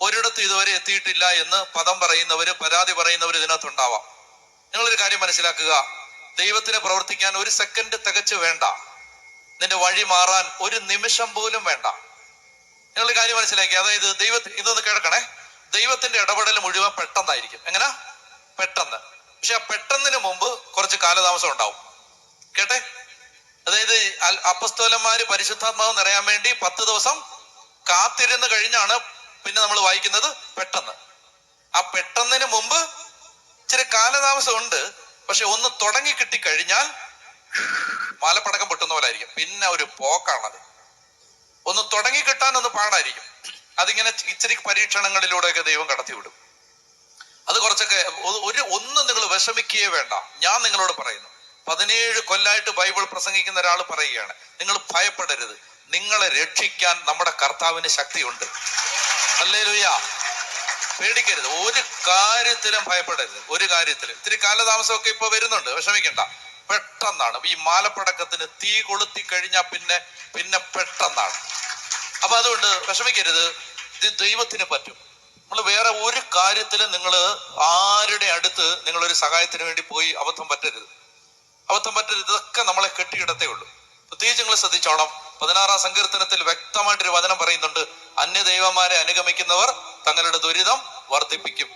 ഒരിടത്തും ഇതുവരെ എത്തിയിട്ടില്ല എന്ന് പദം പറയുന്നവര് പരാതി പറയുന്നവര് ഇതിനകത്തുണ്ടാവാം. നിങ്ങളൊരു കാര്യം മനസ്സിലാക്കുക. ദൈവത്തിന് പ്രവർത്തിക്കാൻ ഒരു സെക്കൻഡ് തികച്ചു വേണ്ട. നിന്റെ വഴി മാറാൻ ഒരു നിമിഷം പോലും വേണ്ട. നിങ്ങൾ കാര്യം മനസ്സിലാക്കി. അതായത് ദൈവ ഇതൊന്ന് കേൾക്കണേ. ദൈവത്തിന്റെ ഇടപെടൽ മുഴുവൻ പെട്ടെന്നായിരിക്കും. എങ്ങനെ? പെട്ടെന്ന്. പക്ഷെ ആ പെട്ടെന്നിന് മുമ്പ് കുറച്ച് കാലതാമസം ഉണ്ടാവും. കേട്ടെ? അതായത് അപ്പസ്തോലന്മാര് പരിശുദ്ധാത്മാവ് നിറയാൻ വേണ്ടി പത്ത് ദിവസം കാത്തിരുന്ന് കഴിഞ്ഞാണ് പിന്നെ നമ്മൾ വായിക്കുന്നത് പെട്ടെന്ന്. ആ പെട്ടെന്നിന് മുമ്പ് ഇച്ചിരി കാലതാമസം ഉണ്ട് പക്ഷെ ഒന്ന് തുടങ്ങി കിട്ടി കഴിഞ്ഞാൽ മാലപ്പടക്കം പൊട്ടുന്ന പോലെ ആയിരിക്കും പിന്നെ ഒരു പോക്കാണത്. ഒന്ന് തുടങ്ങി കിട്ടാൻ ഒന്ന് പാടായിരിക്കും. അതിങ്ങനെ ഇച്ചിരി പരീക്ഷണങ്ങളിലൂടെയൊക്കെ ദൈവം കടത്തിവിടും. അത് കുറച്ചൊക്കെ ഒരു ഒന്നും നിങ്ങൾ വിഷമിക്കുകയേ വേണ്ട. ഞാൻ നിങ്ങളോട് പറയുന്നു. പതിനേഴ് കൊല്ലായിട്ട് ബൈബിൾ പ്രസംഗിക്കുന്ന ഒരാൾ പറയുകയാണ്. നിങ്ങൾ ഭയപ്പെടരുത്. നിങ്ങളെ രക്ഷിക്കാൻ നമ്മുടെ കർത്താവിന് ശക്തിയുണ്ട്. പേടിക്കരുത്. ഒരു കാര്യത്തിലും ഭയപ്പെടരുത്. ഒരു കാര്യത്തിലും. ഇത്തിരി കാലതാമസമൊക്കെ ഇപ്പൊ വരുന്നുണ്ട്. വിഷമിക്കണ്ട. പെട്ടെന്നാണ്. ഈ മാലപ്പടക്കത്തിന് തീ കൊളുത്തി കഴിഞ്ഞാൽ പിന്നെ പിന്നെ പെട്ടെന്നാണ്. അപ്പൊ അതുകൊണ്ട് വിഷമിക്കരുത്. ഇത് ദൈവത്തിന് പറ്റും. നമ്മൾ വേറെ ഒരു കാര്യത്തിലും നിങ്ങൾ ആരുടെ അടുത്ത് നിങ്ങൾ ഒരു സഹായത്തിന് വേണ്ടി പോയി അബദ്ധം പറ്റരുത്. അബദ്ധം പറ്റരുത്. ഇതൊക്കെ നമ്മളെ കെട്ടിയിടത്തേ ഉള്ളൂ. പ്രത്യേകിച്ച് നിങ്ങൾ ശ്രദ്ധിച്ചോണം. പതിനാറാം സങ്കീർത്തനത്തിൽ വ്യക്തമായിട്ടൊരു വചനം പറയുന്നുണ്ട്. അന്യ ദൈവന്മാരെ അനുഗമിക്കുന്നവർ തങ്ങളുടെ ദുരിതം വർദ്ധിപ്പിക്കും.